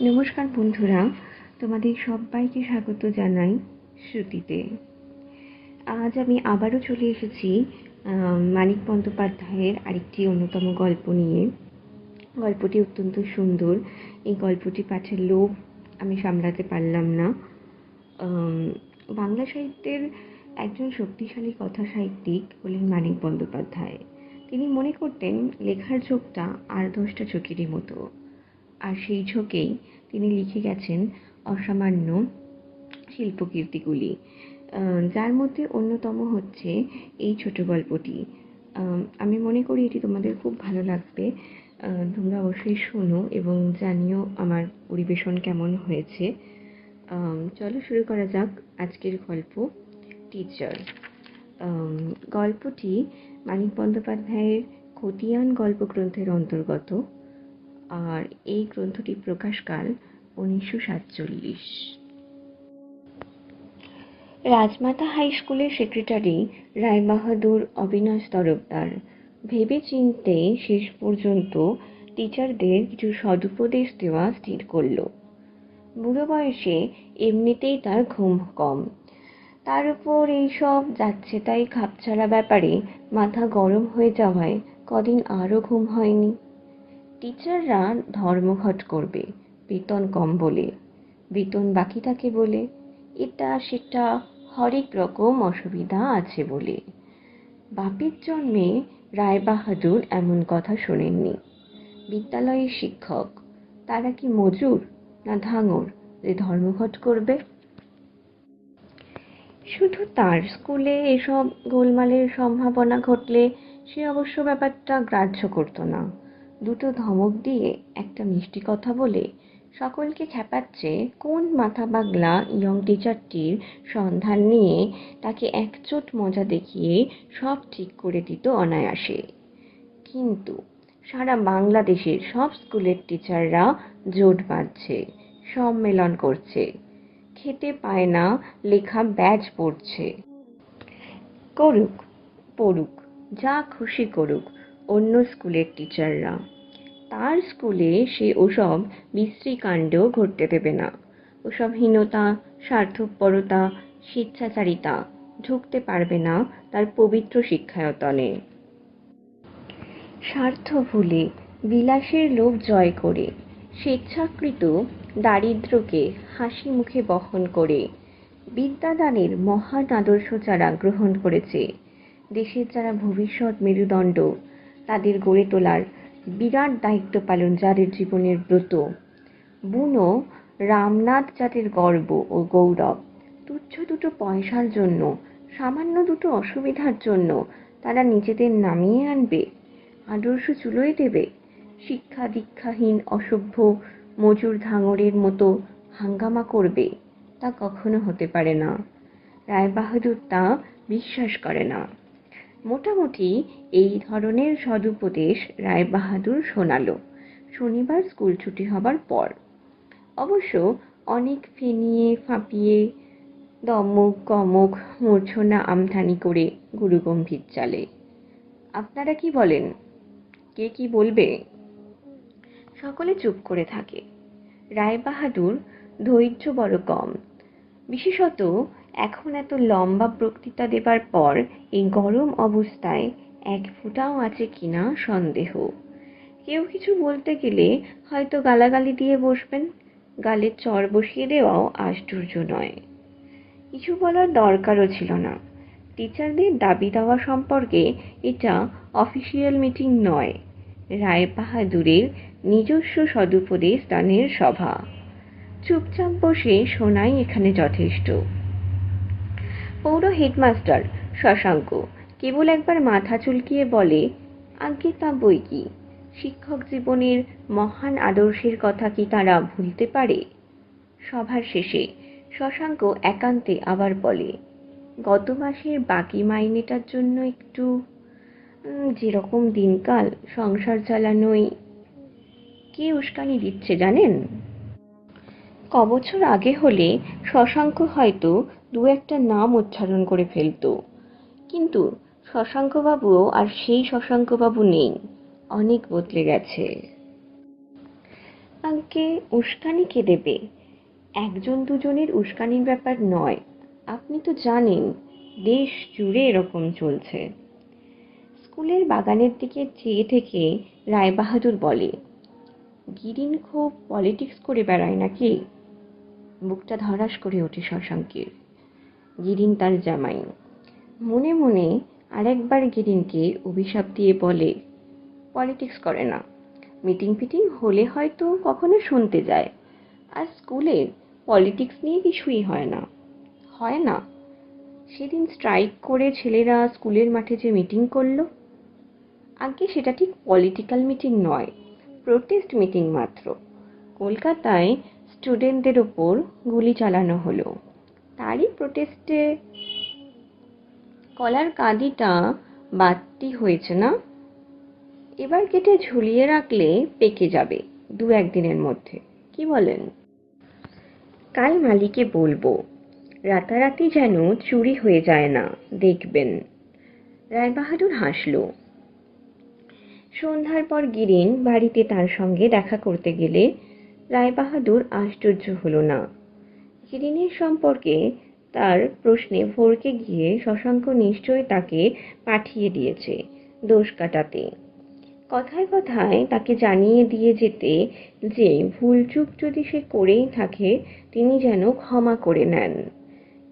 নমস্কার বন্ধুরা, তোমাদের সবাইকে স্বাগত জানাই শ্রুতিতে। আজ আমি আবারও চলে এসেছি মানিক বন্দ্যোপাধ্যায়ের আরেকটি অন্যতম গল্প নিয়ে। গল্পটি অত্যন্ত সুন্দর। এই গল্পটি পাঠের লোভ আমি সামলাতে পারলাম না। বাংলা সাহিত্যের একজন শক্তিশালী কথা সাহিত্যিক হলেন মানিক বন্দ্যোপাধ্যায়। তিনি মনে করতেন, লেখার ঝোঁকটা আর দশটা চোখেরই মতো। আর সেই ঝোঁকেই তিনি লিখে গেছেন অসামান্য শিল্পকীর্তিগুলি। যার মধ্যে অন্যতম হচ্ছে এই ছোট গল্পটি। আমি মনে করি এটি তোমাদের খুব ভালো লাগবে। তোমরা অবশ্যই শোনো এবং জানিও আমার পরিবেশন কেমন হয়েছে। চলো শুরু করা যাক আজকের গল্প, টিচার। গল্পটি মানিক বন্দ্যোপাধ্যায়ের খতিয়ান গল্প গ্রন্থের অন্তর্গত। আর এই গ্রন্থটি প্রকাশকাল উনিশশো সাতচল্লিশ। রাজমাতা হাই স্কুলের সেক্রেটারি রায়বাহাদুর অবিনাশ তরফদার। ভেবে চিনতে শেষ পর্যন্ত টিচারদের কিছু সদুপদেশ দেওয়া স্থির করল। বুড়ো বয়সে এমনিতেই তার ঘুম কম। তার উপর এইসব যাচ্ছে তাই খাপছাড়া ব্যাপারে মাথা গরম হয়ে যাওয়ায় কদিন আরও ঘুম হয়নি। টিচাররা ধর্মঘট করবে, বেতন কম বলে। বেতন বাকি থাকে বলে, এটা, সেটা, হরেক রকম অসুবিধা আছে বলে। বাপের জন্মে রায়বাহাদুর এমন কথা শোনেননি। বিদ্যালয়ের শিক্ষক, তারা কি মজুর না ধাঙর যে ধর্মঘট করবে? শুধু তার স্কুলে এসব গোলমালের সম্ভাবনা ঘটলে সে অবশ্য ব্যাপারটা গ্রাহ্য করতো না। দুটো ধমক দিয়ে একটা মিষ্টি কথা বলে সকলকে খেপাচ্ছে কোন মাথা পাগলা ইয়ং টিচারটির সন্ধান নিয়ে তাকে একচোট মজা দেখিয়ে সব ঠিক করে দিত অনায়াসে। কিন্তু সারা বাংলাদেশের সব স্কুলের টিচাররা জোট বাঁধছে, সম্মেলন করছে, খেতে পায় না, লেখা ব্যাজ পড়ছে। করুক, পড়ুক, যা খুশি করুক অন্য স্কুলের টিচাররা তার স্কুলে সে ওসব বিশ্রীকাণ্ড ঘটতে দেবে না। ওসব হীনতা, স্বার্থপরতা, স্বেচ্ছাচারিতা ঢুকতে পারবে না তার পবিত্র শিক্ষায়তনে। স্বার্থ ভুলে বিলাসের লোভ জয় করে, স্বেচ্ছাকৃত দারিদ্র্যকে হাসি মুখে বহন করে, বিদ্যাদানের মহান আদর্শ যারা গ্রহণ করেছে, দেশের যারা ভবিষ্যৎ মেরুদণ্ড, তাদের গড়ে তোলার বিরাট দায়িত্ব পালন যাদের জীবনের ব্রত। বুনো রামনাথ জাতির গর্ব ও গৌরব। তুচ্ছ দুটো পয়সার জন্য, সামান্য দুটো অসুবিধার জন্য তারা নিজেদের নামিয়ে আনবে, আদর্শ চুলোয় দেবে। শিক্ষা দীক্ষাহীন অসভ্য মজুর ধাঙরের মতো হাঙ্গামা করবে, তা কখনো হতে পারে না। রায়বাহাদুর তা বিশ্বাস করে না। মোটামুটি এই ধরনের সদুপদেশ রায়বাহাদুর শোনালো। শনিবার স্কুল ছুটি হবার পর। অবশ্য অনেক ফেনিয়ে ফাঁপিয়ে দমক কমক মূর্ছনা আমথানি করে গুরুগম্ভীর চালে। আপনারা কি বলেন? কে কি বলবে? সকলে চুপ করে থাকে। রায়বাহাদুর ধৈর্য বড় কম। বিশেষত এখন এত লম্বা বক্তৃতা দেবার পর এই গরম অবস্থায় এক ফোঁটাও আছে কিনা সন্দেহ। কেউ কিছু বলতে গেলে হয়তো গালাগালি দিয়ে বসবেন, গালে চর বসিয়ে দেওয়াও আশ্চর্য নয়। কিছু বলার দরকারও ছিল না। টিচারদের দাবি দেওয়া সম্পর্কে এটা অফিসিয়াল মিটিং নয়, রায়বাহাদুরের নিজস্ব সদুপদেশ দানের সভা। চুপচাপ বসে শোনাই এখানে যথেষ্ট। পৌর হেডমাস্টার শশাঙ্ক কেবল একবার মাথা চুলকিয়ে বলে আজ্ঞে তা বই কি? শিক্ষক জীবনের মহান আদর্শের কথা কি তারা ভুলতে পারে? সভার শেষে শশাঙ্ক একান্তে আবার বলে, গত মাসের বাকি মাইনেটার জন্য একটু যেরকম দিনকাল সংসার চালানোই কে উস্কানি দিচ্ছে জানেন? ক বছর আগে হলে শশাঙ্ক হয়তো দু একটা নাম উচ্চারণ করে ফেলতো। কিন্তু শশাঙ্কবাবুও আর সেই শশাঙ্কবাবু নেই। অনেক বদলে গেছে। আগে উস্কানি কে দেবে? একজন দুজনের উস্কানির ব্যাপার নয়। আপনি তো জানেন, দেশ জুড়ে এরকম চলছে। স্কুলের বাগানের দিকে চেয়ে থেকে রায়বাহাদুর বলে, গিরিন খুব পলিটিক্স করে বেড়ায় নাকি? বুকটা ধরাস করে ওঠে শশাঙ্কের। গিরিন তার জামাই। মনে মনে আরেকবার গিরিনকে অভিশাপ দিয়ে বলে, পলিটিক্স করে না। মিটিং ফিটিং হলে হয়তো কখনো শুনতে যায়। আর স্কুলে পলিটিক্স নিয়ে কিছুই হয় না। হয় না। সেদিন স্ট্রাইক করে ছেলেরা স্কুলের মাঠে যে মিটিং করল। আগে সেটা ঠিক পলিটিক্যাল মিটিং নয়, প্রোটেস্ট মিটিং মাত্র। কলকাতায় স্টুডেন্টদের ওপর গুলি চালানো হলো। তারই প্রোটেস্টে কলার কাঁদিটা বাড়তি হয়েছে না? এবার কেটে ঝুলিয়ে রাখলে পেকে যাবে দু একদিনের মধ্যে, কি বলেন? কাল মালিকে বলব, রাতারাতি যেন চুরি হয়ে যায় না, দেখবেন। রায়বাহাদুর হাসল। সন্ধ্যার পর গিরিন বাড়িতে তার সঙ্গে দেখা করতে গেলে রায়বাহাদুর আশ্চর্য হলো না। গিরিনের সম্পর্কে তার প্রশ্নে ভরকে গিয়ে শশাঙ্ক নিশ্চয় তাকে পাঠিয়ে দিয়েছে দোষ কাটাতে। কথায় কথায় তাকে জানিয়ে দিয়ে যেতে যে ভুলচুক যদি সে করেই থাকে, তিনি যেন ক্ষমা করে নেন।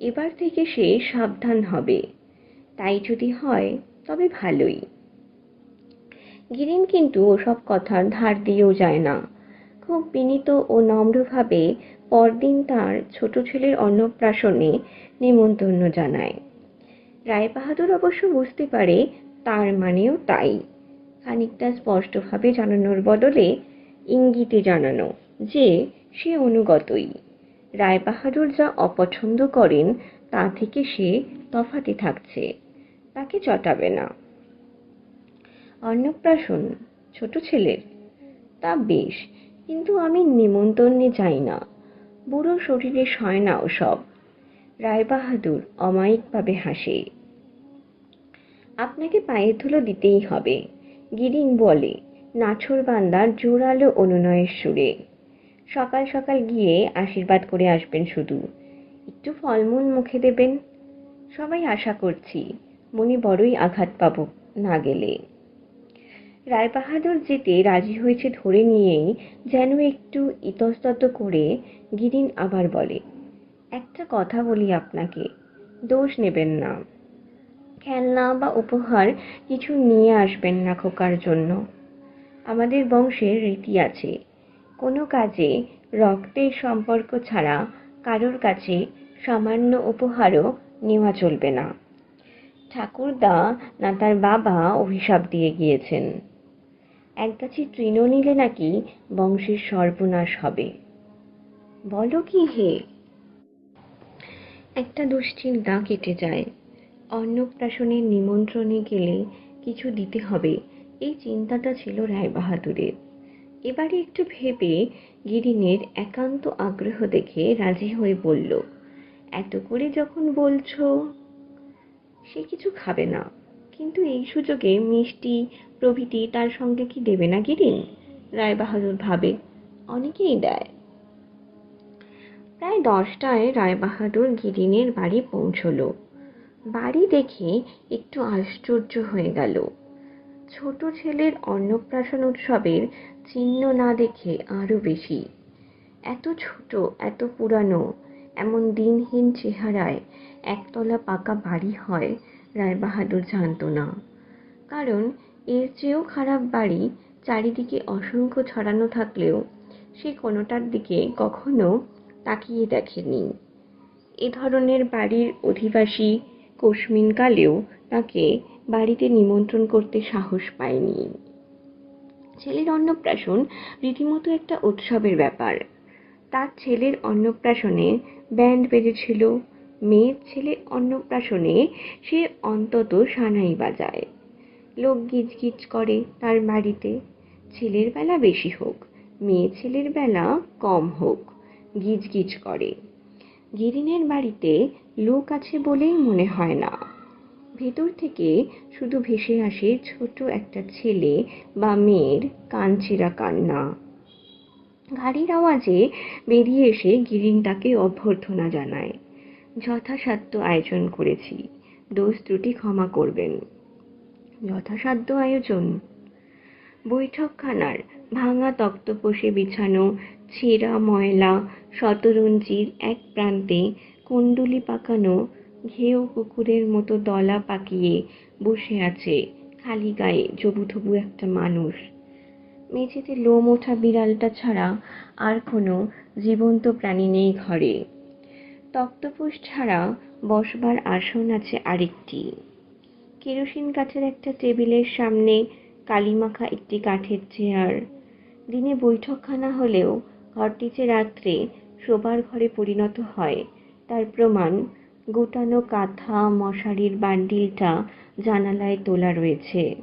এবার থেকে সে সাবধান হবে। তাই যদি হয়, তবে ভালোই। গিরিন কিন্তু ওসব কথার ধার দিয়েও যায় না। খুব বিনীত ও নম্রভাবে পরদিন তার ছোট ছেলের অন্নপ্রাশনে নিমন্ত্রণ জানায়। রায়বাহাদুর অবশ্য বুঝতে পারে তার মানেও তাই। খানিকটা স্পষ্টভাবে জানানোর বদলে ইঙ্গিতে জানানো যে, সে অনুগতই। রায়বাহাদুর যা অপছন্দ করেন, তা থেকে সে তফাতে থাকছে। তাকে চটাবে না। অন্নপ্রাশন, ছোট ছেলের? তা বেশ, কিন্তু আমি নিমন্ত্রণে যাই না। বুড়ো শরীরে সয় না ওসব রায়বাহাদুর অমায়িকভাবে হাসে। আপনাকে পায়ের ধুলো দিতেই হবে গিরিন বলে, নাছর বান্দার জোরালো অনুনয়ের সুরে। সকাল সকাল গিয়ে আশীর্বাদ করে আসবেন শুধু। একটু ফলমূল মুখে দেবেন? সবাই আশা করছি, মনে বড়ই আঘাত পাব না গেলে। রায়বাহাদুর যেতে রাজি হয়েছে ধরে নিয়েই যেন একটু ইতস্তত করে গিরিন আবার বলে, একটা কথা বলি আপনাকে, দোষ নেবেন না। খেলনা বা উপহার কিছু নিয়ে আসবেন না খোকার জন্য। আমাদের বংশের রীতি আছে। কোনো কাজে রক্তের সম্পর্ক ছাড়া কারোর কাছে সামান্য উপহারও নেওয়া চলবে না। ঠাকুরদা না তার বাবা অভিশাপ দিয়ে গিয়েছেন। এক গাছি তৃণ নিলে নাকি বংশের সর্বনাশ হবে। বলো কি হে? একটা দুশ্চিন্তা কেটে যায়। অন্নপ্রাশনের নিমন্ত্রণে গেলে কিছু দিতে হবে, এই চিন্তাটা ছিল রায়বাহাদুরের। এবারে একটু ভেবে গিরিনের একান্ত আগ্রহ দেখে রাজি হয়ে বলল, এত করে যখন বলছো, সে কিছু খাবে না। কিন্তু এই সুযোগে মিষ্টি প্রভৃতি তার সঙ্গে কি দেবে না গিরিন রায়বাহাদুর ভাবে। অনেকেই দেয়। প্রায় দশটায় রায়বাহাদুর গিরিনের বাড়ি পৌঁছলো। বাড়ি দেখে একটু আশ্চর্য হয়ে গেল। ছোট ছেলের অন্নপ্রাশন উৎসবের চিহ্ন না দেখে আরও বেশি। এত ছোট, এত পুরানো, এমন দিনহীন চেহারায় একতলা পাকা বাড়ি হয়, রায়বাহাদুর জানত না। কারণ এর চেয়েও খারাপ বাড়ি চারিদিকে অসংখ্য ছড়ানো থাকলেও সে কোনোটার দিকে কখনো তাকিয়ে দেখেনি। এ ধরনের বাড়ির অধিবাসী কোশমিনকালেও তাকে বাড়িতে নিমন্ত্রণ করতে সাহস পায়নি। ছেলের অন্নপ্রাশন রীতিমতো একটা উৎসবের ব্যাপার। তার ছেলের অন্নপ্রাশনে ব্যান্ড বেজেছিল, মেয়ের ছেলে অন্নপ্রাশনে সে অন্তত সানাই বাজায়। লোক গিজগিজ করে তার বাড়িতে। ছেলের বেলা বেশি হোক, মেয়ে ছেলের বেলা কম হোক, গিজগিজ করে। গিরিনের বাড়িতে লোক আছে বলেই মনে হয় না। ভেতর থেকে শুধু ভেসে আসে ছোট একটা ছেলে বা মেয়ের কানছেরা কান্না। গাড়ির আওয়াজে বেরিয়ে এসে গিরিন তাকে অভ্যর্থনা জানায়, যথাসাধ্য আয়োজন করেছি, দোষ ত্রুটি ক্ষমা করবেন। যথাসাধ্য আয়োজন। বৈঠকখানার ভাঙা তক্তপোষে বিছানো ছেঁড়া ময়লা, শতরঞ্জির এক প্রান্তে কুণ্ডুলি পাকানো, ঘেউ কুকুরের মতো দলা পাকিয়ে বসে আছে খালি গায়ে জবুথবু একটা মানুষ। মেঝেতে লোম ওঠা বিড়ালটা ছাড়া আর কোনো জীবন্ত প্রাণী নেই ঘরে। তক্তপোষ ছাড়া বসবার আসন আছে আরেকটি। কেরোসিন কাঠের একটা টেবিলের সামনে কালিমাখা একটি কাঠের চেয়ার। দিনে বৈঠকখানা হলেও ঘরটি যে রাত্রে শোবার ঘরে পরিণত হয়। তার প্রমাণ গোটানো কাঁথা, মশারির বান্ডিলটা জানালায় তোলা রয়েছে।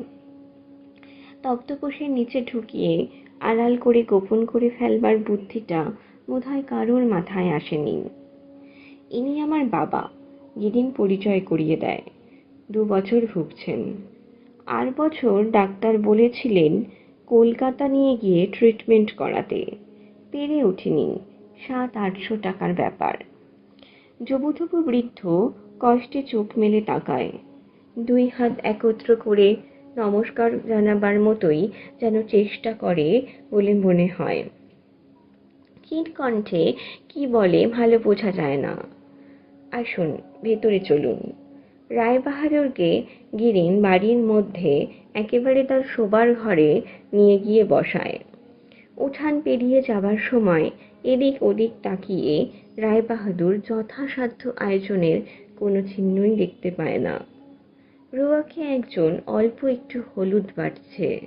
তক্তপোষের নিচে ঢুকিয়ে আড়াল করে গোপন করে ফেলবার বুদ্ধিটা বোধহয় কারোর মাথায় আসেনি। ইনি আমার বাবা, যেদিন পরিচয় করিয়ে দেয়। দু বছর ভুগছেন। আর বছর ডাক্তার বলেছিলেন, কলকাতা নিয়ে গিয়ে ট্রিটমেন্ট করাতে। পেরে ওঠেনি। সাত, আটশো টাকার ব্যাপার। জবুথবু বৃদ্ধ কষ্টে চোখ মেলে তাকায়। দুই হাত একত্র করে নমস্কার জানাবার মতোই যেন চেষ্টা করে বলে মনে হয়। কীট কণ্ঠে কি বলে ভালো বোঝা যায় না। আসুন, ভেতরে চলুন। রায়বাহাদুরকে গিরিন বাড়ির মধ্যে একেবারে তার শোবার ঘরে নিয়ে গিয়ে বসায়। উঠান পেরিয়ে যাবার সময় এদিক ওদিক তাকিয়ে রায়বাহাদুর যথাসাধ্য আয়োজনের কোনো চিহ্নই দেখতে পায় না। রুয়াকে একজন অল্প একটু হলুদ বাটছে।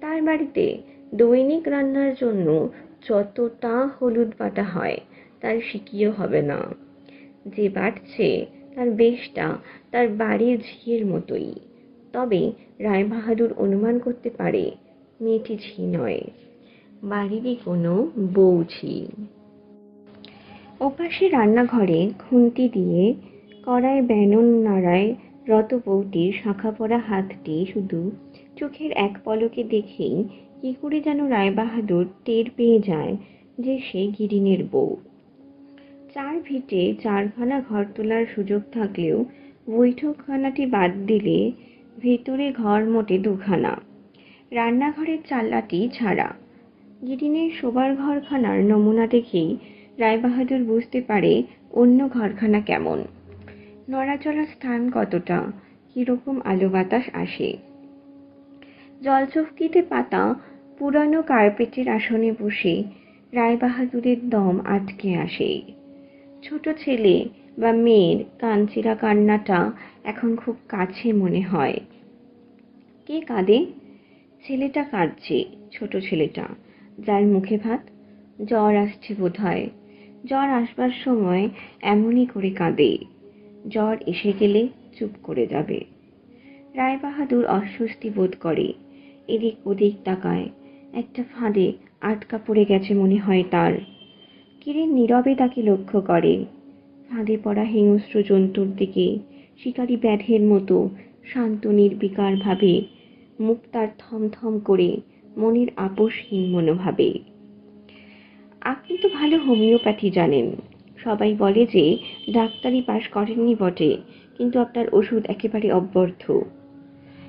তার বাড়িতে দৈনিক রান্নার জন্য যতটা হলুদ বাটা হয়, তার সিকিও হবে না। যে বাটছে তার বেশটা তার বাড়ির ঝিয়ের মতোই। তবে রায়বাহাদুর অনুমান করতে পারে, মেয়েটি ঝি নয়। বাড়িরই কোনো বউ ঝি। ওপাশে রান্নাঘরে খুন্তি দিয়ে কড়ায় ব্যানন নাড়ায় রত বউটির শাখা পড়া হাতটি শুধু চোখের এক পলকে দেখেই কি করে যেন রায়বাহাদুর টের পেয়ে যায় যে সে গিরিনের বউ। চার ভিটে চারখানা ঘর তোলার সুযোগ থাকলেও বৈঠকখানাটি বাদ দিলে ভেতরে ঘর মোটে দুখানা। রান্নাঘরের চাল্লাটি ছাড়া। গিরিনের শোবার ঘরখানার নমুনা দেখেই রায়বাহাদুর বুঝতে পারে অন্য ঘরখানা কেমন। নড়াচড়ার স্থান কতটা? কীরকম আলো বাতাস আসে? জলচৌকিতে পাতা পুরানো কার্পেটের আসনে বসে রায়বাহাদুরের দম আটকে আসে। ছোট ছেলে বা মেয়ের কাঞ্চিরা কান্নাটা এখন খুব কাছে মনে হয়। কে কাঁদে? ছেলেটা কাঁদছে, ছোট ছেলেটা। যার মুখে ভাত? জ্বর আসছে বোধ হয় জ্বর আসবার সময় এমনই করে কাঁদে। জ্বর এসে গেলে চুপ করে যাবে। রায়বাহাদুর অস্বস্তি বোধ করে। এদিক ওদিক তাকায়। একটা ফাঁদে আটকা পড়ে গেছে মনে হয় তার। কিরিন নীরবে তাকে লক্ষ্য করে। ফাঁদে পড়া হিংস্র জন্তুর দিকে শিকারী ব্যাধের মতো শান্ত নির্বিকার ভাবে মুখ তার থমথম করে মনের আপোষহীন মনোভাবে। আপনি তো ভালো হোমিওপ্যাথি জানেন। সবাই বলে যে, ডাক্তারি পাশ করেননি বটে, কিন্তু আপনার ওষুধ একেবারে অব্যর্থ।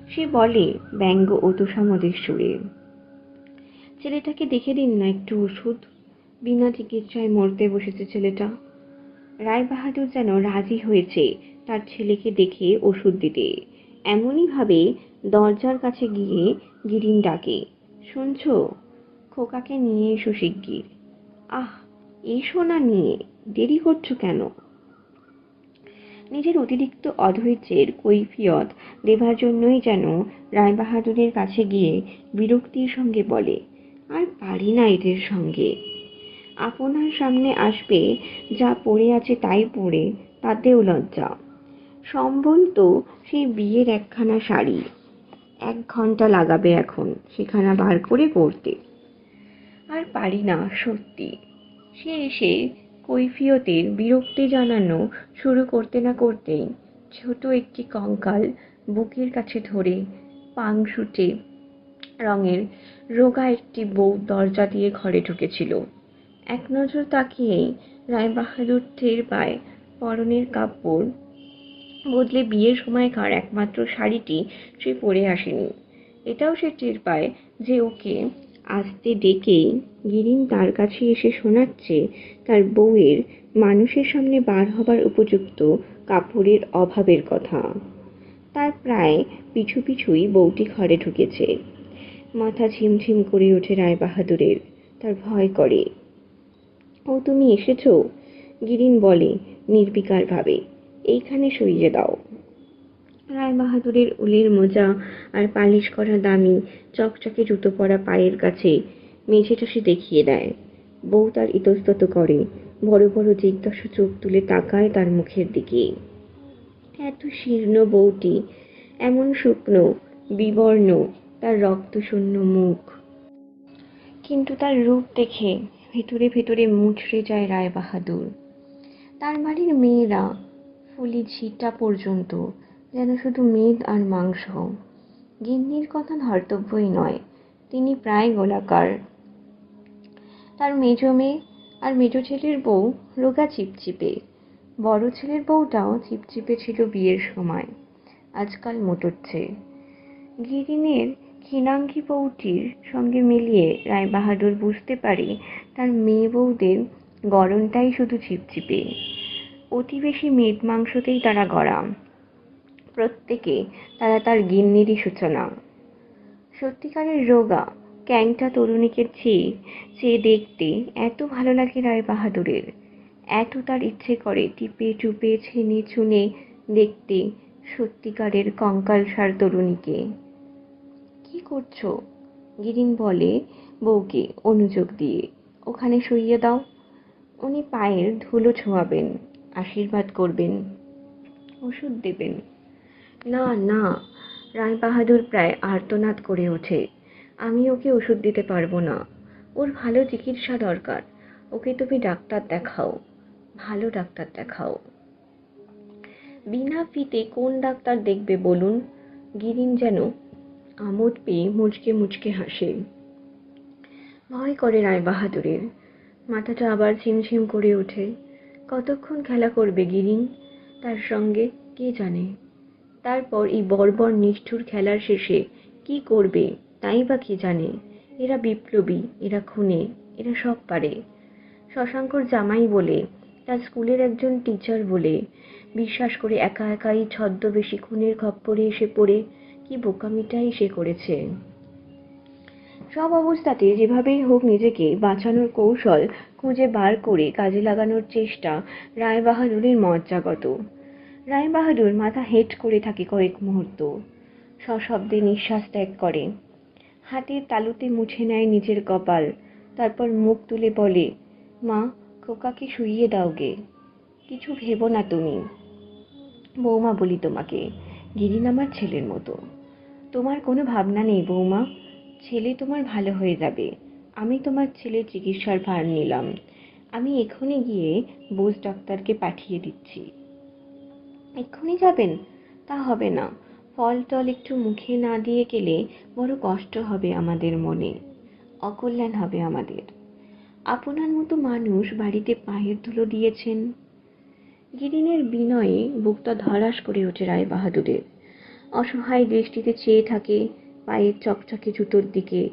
সে বলে, ব্যঙ্গ ও তোষামদের সুরে। ছেলেটাকে দেখে দিন না একটু ওষুধ। বিনা চিকিৎসায় মরতে বসেছে ছেলেটা। রায়বাহাদুর যেন রাজি হয়েছে তার ছেলেকে দেখে ওষুধ দিতে। এমনইভাবে দরজার কাছে গিয়ে গিরিন ডাকে, শুনছ? খোকাকে নিয়ে এসো শিগগির। আহ, এসো না নিয়ে, দেরি করছ কেন? নিজের অতিরিক্ত অধৈর্যের কৈফিয়ত দেবার জন্যই যেন রায়বাহাদুরের কাছে গিয়ে বিরক্তির সঙ্গে বলে, আর পারি না এদের সঙ্গে। আপনার সামনে আসবে, যা পড়ে আছে তাই পড়ে, তাতেও লজ্জা। সম্বল তো সেই বিয়ের একখানা শাড়ি। এক ঘণ্টা লাগাবে এখন, সেখানা বার করে করতে আর পারি না, সত্যি। সে এসে কৈফিয়তের বিরক্তি জানানো শুরু করতে না করতেই ছোট একটি কঙ্কাল বুকের কাছে ধরে পাংশুটে রঙের রোগা একটি বউ দরজা দিয়ে ঘরে ঢুকেছিল। এক নজর তাকিয়েই রায়বাহাদুর টের পায় পরনের কাপড়। বদলে বিয়ের সময়কার একমাত্র শাড়িটি সে পরে আসেনি। এটাও সে টের পায় যে ওকে আসতে ডেকেই গিরিন তার কাছে এসে শোনাচ্ছে তার বউয়ের মানুষের সামনে বার হবার উপযুক্ত কাপড়ের অভাবের কথা। তার প্রায় পিছু পিছুই বউটি ঘরে ঢুকেছে। মাথা ঝিমঝিম করে ওঠে রায় বাহাদুরের তার ভয় করে। ও তুমি এসেছ? গিরিন বলে নির্বিকারভাবে। এইখানে সইয়ে দাও। রায় বাহাদুরের উলের মোজা আর পালিশ করা দামি চকচকে জুতো পরা পায়ের কাছে মেঝেটা সে দেখিয়ে দেয়। বউ তার ইতস্তত করে বড় বড় জিজ্ঞাসা চোখ তুলে তাকায় তার মুখের দিকে। এত শীর্ণ বউটি এমন শুকনো বিবর্ণ তার রক্তশূন্য মুখ। কিন্তু তার রূপ দেখে ভেতরে ভেতরে মুচড়ে যায় রায় বাহাদুর তার বাড়ির মেয়েরা ফুলি ঝিটা পর্যন্ত, যেন শুধু মেদ আর মাংস। গিন্নির কথা ধর্তব্যই নয়, তিনি প্রায় গোলাকার। তার মেজ মেয়ে আর মেজ ছেলের বউ রোগা চিপচিপে। বড় ছেলের বউটাও চিপচিপে ছিল বিয়ের সময়, আজকাল মোটচ্ছে গিরিনের ক্ষীণাঙ্গী বউটির সঙ্গে মিলিয়ে রায় বাহাদুর বুঝতে পারে তার মেয়ে বউদের গড়নটাই শুধু চিপচিপে অতি বেশি মেদ মাংসতেই তারা গড়া। প্রত্যেকে তারা তার গিন্নিরই সূচনা। সত্যিকারের রোগা, ক্যাংটা তরুণীকে চেয়ে চেয়ে দেখতে এত ভালো লাগে রায় বাহাদুরের। এত তার ইচ্ছে করে টিপে চুপে ছেনে ছুনে দেখতে সত্যিকারের কঙ্কালসার তরুণীকে। কি করছ? গিরিন বলে বউকে অনুযোগ দিয়ে। ওখানে শুইয়ে দাও। উনি পায়ের ধুলো ছোঁয়াবেন, আশীর্বাদ করবেন, ওষুধ দেবেন। না না, রায় বাহাদুর প্রায় আর্তনাদ করে ওঠে। আমি ওকে ওষুধ দিতে পারব না। ওর ভালো চিকিৎসা দরকার। ওকে তুমি ডাক্তার দেখাও, ভালো ডাক্তার দেখাও। বিনা ফিতে কোন ডাক্তার দেখবে বলুন? গিরিন যেন আমোদ পেয়ে মুচকে মুচকে হাসে। ভয় করে রায় বাহাদুরের। মাথাটা আবার ঝিমঝিম করে ওঠে। কতক্ষণ খেলা করবে গিরিন? তার সঙ্গে কে জানে? তারপর এই বর্বর নিষ্ঠুর খেলার শেষে কি করবে, তাই বা কে জানে? এরা বিপ্লবী, এরা খুনে, এরা সব পারে। শশাঙ্কর জামাই বলে, তার স্কুলের একজন টিচার বলে, বিশ্বাস করে একা একাই ছদ্মবেশী খুনের খপ্পরে এসে পড়ে, কি বোকামিটাই সে করেছে। সব অবস্থাতে যেভাবেই হোক নিজেকে বাঁচানোর কৌশল খুঁজে বার করে কাজে লাগানোর চেষ্টা রায়বাহাদুরের মজ্জাগত রায়বাহাদুর মাথা হেঁট করে থাকে কয়েক মুহূর্ত। সশব্দে নিঃশ্বাস ত্যাগ করে। হাতের তালুতে মুছে নেয় নিজের কপাল। তারপর মুখ তুলে বলে, মা, খোকাকে শুইয়ে দাও গে। কিছু ভেবো না তুমি। বৌমা বলি তোমাকে গিরিন আমার ছেলের মতো। তোমার কোনো ভাবনা নেই বৌমা? ছেলে তোমার ভালো হয়ে যাবে। আমি তোমার ছেলের চিকিৎসার ভার নিলাম। আমি এক্ষুনি গিয়ে বোস ডাক্তারকে পাঠিয়ে দিচ্ছি। এক্ষুনি যাবেন? তা হবে না। ফল টল একটু মুখে না দিয়ে গেলে বড় কষ্ট হবে আমাদের মনে। অকল্যাণ হবে আমাদের। আপনার মতো মানুষ বাড়িতে পায়ের ধুলো দিয়েছেন। গিরিনের বিনয়ে বুকটা ধরাস করে ওঠে রায় বাহাদুরের অসহায় দৃষ্টিতে চেয়ে থাকে। পায়ের চকচকে জুতোর দিকে।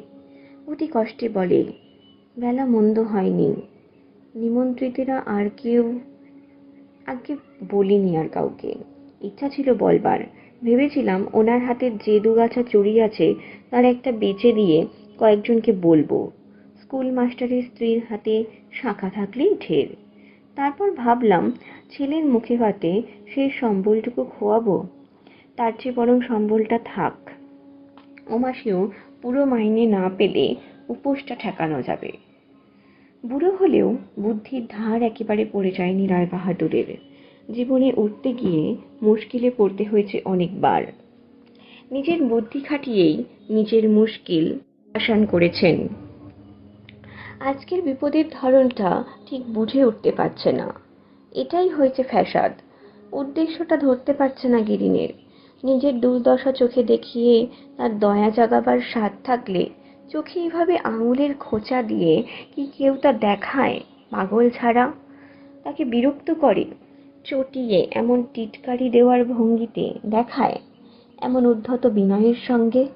অতি কষ্টে বলে, বেলা মন্দ হয়নি। নিমন্ত্রিতেরা আর কেউ আগে বলিনি আর কাউকে। ইচ্ছা ছিল বলবার। ভেবেছিলাম ওনার হাতের যে দুগাছা চুড়ি আছে, তার একটা বেচে দিয়ে কয়েকজনকে বলব। স্কুল মাস্টারের স্ত্রীর হাতে শাখা থাকলেই ঢের। তারপর ভাবলাম, ছেলের মুখে ভাতে সেই সম্বলটুকু খোয়াবো। তার চেয়ে বরং সম্বলটা থাক। ওমাসেও পুরো মাইনে না পেলে উপোসটা ঠেকানো যাবে। বুড়ো হলেও বুদ্ধির ধার একেবারে পড়ে যায়নি রায় বাহাদুরের। জীবনে উঠতে গিয়ে মুশকিলে পড়তে হয়েছে অনেকবার। নিজের বুদ্ধি খাটিয়েই নিজের মুশকিল আসান করেছেন। আজকের বিপদের ধরনটা ঠিক বুঝে উঠতে পারছে না। এটাই হয়েছে ফ্যাসাদ। উদ্দেশ্যটা ধরতে পারছে না গিরিনের। নিজের দুর্দশা চোখে দেখিয়ে তার দয়া জাগাবার স্বাদ থাকলে চোখে এইভাবে আঙুলের খোঁচা দিয়ে কি কেউ তা দেখায় পাগল ছাড়া? তাকে বিরক্ত করে, চটিয়ে এমন টিটকারি দেওয়ার ভঙ্গিতে দেখায় এমন উদ্ধত বিনয়ের সঙ্গে।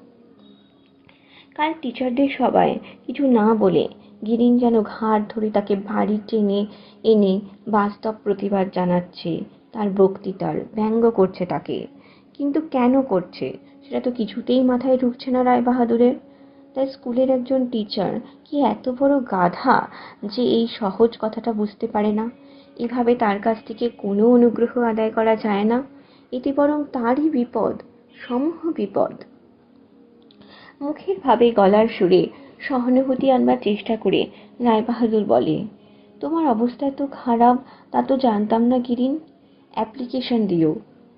কাল টিচারদের সবাই কিছু না বলে গিরিন যেন ঘাড় ধরে তাকে বাড়ি টেনে এনে বাস্তব প্রতিবাদ জানাচ্ছে। তার বক্তৃতার ব্যঙ্গ করছে তাকে। কিন্তু কেন করছে? সেটা তো কিছুতেই মাথায় ঢুকছে না রায় বাহাদুরের তাই স্কুলের একজন টিচার কি এত বড় গাধা যে এই সহজ কথাটা বুঝতে পারে না? এভাবে তার কাছ থেকে কোনো অনুগ্রহ আদায় করা যায় না। এতে বরং তারই বিপদ, সমূহ বিপদ। মুখের ভাবে গলার সুরে সহানুভূতি আনবার চেষ্টা করে রায়বাহাদুর বলে, তোমার অবস্থা এত খারাপ, তা তো জানতাম না গিরিন। অ্যাপ্লিকেশন দিও।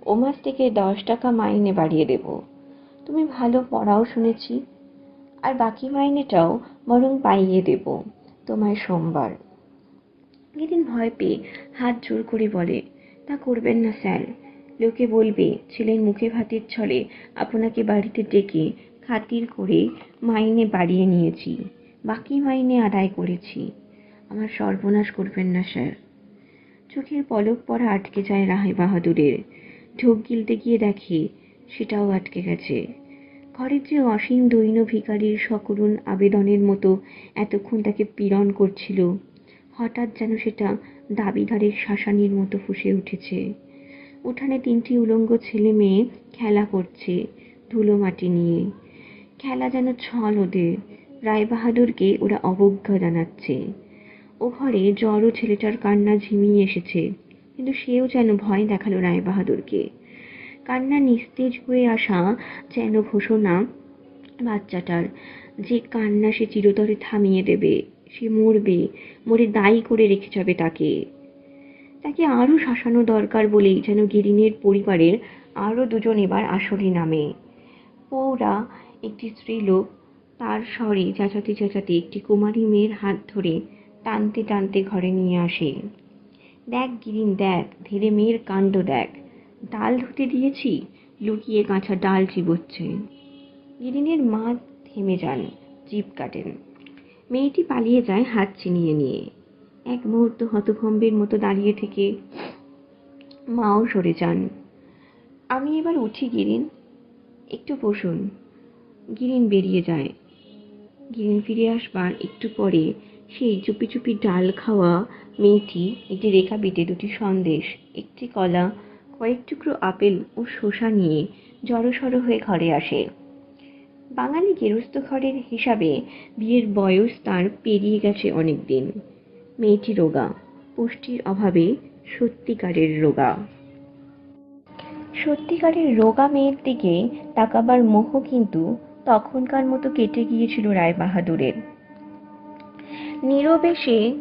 ও মাস থেকে দশ টাকা মাইনে বাড়িয়ে দেব। তুমি ভালো পড়াও শুনেছি। আর বাকি মাইনেটাও বরং পাইয়ে দেব তোমায় সোমবার। এদিন ভয় পেয়ে হাত জোর করে বলে, তা করবেন না স্যার। লোকে বলবে, ছেলের মুখে ভাতের ছলে আপনাকে বাড়িতে ডেকে খাতির করে মাইনে বাড়িয়ে নিয়েছি। বাকি মাইনে আদায় করেছি। আমার সর্বনাশ করবেন না স্যার। চোখের পলক পরা আটকে যায় রায় বাহাদুরের। ঢোক গিলতে গিয়ে দেখে সেটাও আটকে গেছে। ঘরের যে অসীম দৈন ভিকারির সকরুণ আবেদনের মতো এতক্ষণ তাকে পীড়ন করছিল, হঠাৎ যেন সেটা দাবিদারের শাসানির মতো ফুসে উঠেছে। উঠানে তিনটি উলঙ্গ ছেলে মেয়ে খেলা করছে ধুলো মাটি নিয়ে। খেলা যেন ছল ওদের, রায়বাহাদুরকে ওরা অবজ্ঞা জানাচ্ছে। ও ঘরে জড়ো ছেলেটার কান্না ঝিমিয়ে এসেছে। কিন্তু সেও যেন ভয় দেখাল রায়বাহাদুরকে। কান্না নিস্তেজ হয়ে আসা যেন ঘোষণা বাচ্চাটার। যে কান্না সে চিরতরে থামিয়ে দেবে, সে মরবে, মরে দায়ী করে রেখে যাবে তাকে। তাকে আরও শাসানো দরকার বলেই যেন গিরিনের পরিবারের আরও দুজন এবার আসরে নামে। পৌরা একটি স্ত্রীলোক, তার স্বরে চেঁচাতে চেঁচাতে একটি কুমারী মেয়ের হাত ধরে টানতে টানতে ঘরে নিয়ে আসে। দেখ গিরিন, দেখ ধীরে মেয়ের কাণ্ড দেখ। ডাল ধুতে দিয়েছি, লুকিয়ে কাঁচা ডাল চিবোচ্ছে। গিরিনের মা থেমে যান, জিভ কাটেন। মেয়েটি পালিয়ে যায় হাত চিনিয়ে নিয়ে। এক মুহূর্ত হতভম্বের মতো দাঁড়িয়ে থেকে মাও সরে যান। আমি এবার উঠি গিরিন, একটু বসুন। গিরিন বেরিয়ে যায়। গিরিন ফিরে আসবার একটু পরে সেই চুপি চুপি ডাল খাওয়া মেয়েটি একটি রেখা বেটে দুটি সন্দেশ, একটি কলা, কয়েক টুকরো আপেল ও শসা নিয়ে জড়সড় হয়ে ঘরে আসে। বাঙালি গেরস্ত ঘরের হিসাবে বিয়ের বয়স তার পেরিয়ে গেছে অনেক দিন মেয়েটি রোগা, পুষ্টির অভাবে সত্যিকারের রোগা। সত্যিকারের রোগা মেয়ের দিকে তাকাবার মোহ কিন্তু তখনকার মতো কেটে গিয়েছিল রায়বাহাদুরের। নীরবে সে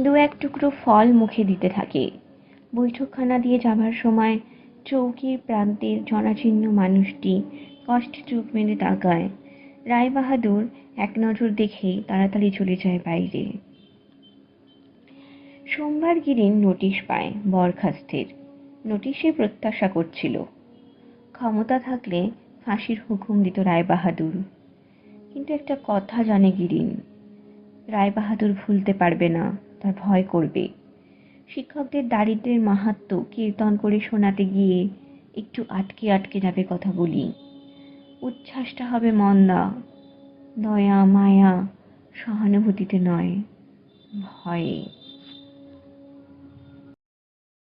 দু এক টুকরো ফল মুখে দিতে থাকে। বৈঠকখানা দিয়ে যাবার সময় চৌকির প্রান্তের জনাচিহ্ন মানুষটি কষ্টে চোখ মেলে তাকায়। রায়বাহাদুর এক নজর দেখেই তাড়াতাড়ি চলে যায় বাইরে। সোমবার গিরিন নোটিশ পায় বরখাস্তের। নোটিশে প্রত্যাশা করছিল। ক্ষমতা থাকলে ফাঁসির হুকুম দিত রায়বাহাদুর। কিন্তু একটা কথা জানে গিরিন। রায়বাহাদুর ভুলতে পারবে না, তার ভয় করবে। শিক্ষকদের দারিদ্রের মাহাত্ম কীর্তন করে শোনাতে গিয়ে একটু আটকে আটকে যাবে কথা বলি উচ্ছ্বাসটা হবে মন্দা দয়া, মায়া সহানুভূতিতে নয়, ভয়ে।